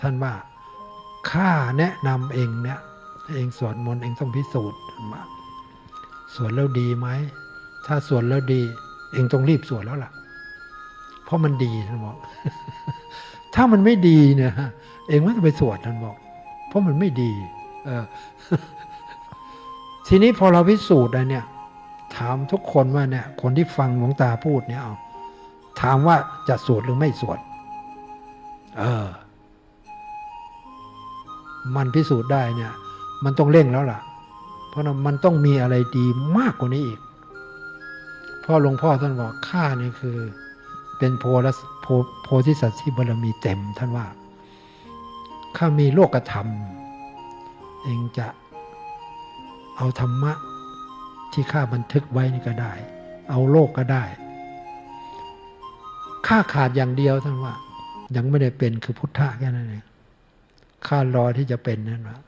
ท่านว่าข้าแนะนำเองเนี่ยเองสวดมนต์เองต้องพิสูจน์ท่าสวดแล้วดีไหมถ้าสวดแล้วดี เองต้องรีบสวดแล้วล่ะ เพราะมันดีท่านบอก ถ้ามันไม่ดีเนี่ยฮะเองไม่ต้องไปสวดท่านบอก เพราะมันไม่ดี เออ ทีนี้พอเราพิสูจน์แล้วเนี่ย ถามทุกคนว่าเนี่ย คนที่ฟังหลวงตาพูดเนี่ยเอาถามว่าจะสวดหรือไม่สวด เออ มันพิสูจน์ได้เนี่ย มันต้องเร่งแล้วล่ะ เพราะมันต้องมีอะไรดีมากกว่านี้อีกพ่อหลวงพ่อท่านบอกข้านี่คือ เป็นโพลโพโพธิสัตว์ที่บารมีเต็มท่านว่าข้ามีโลกธรรม เองจะเอาธรรมะที่ข้าบันทึกไว้นี่ก็ได้ เอาโลกก็ได้ข้าขาดอย่างเดียวท่านว่า ยังไม่ได้เป็นคือพุทธะแค่นั้นเอง ข้ารอที่จะเป็นนั่นว่า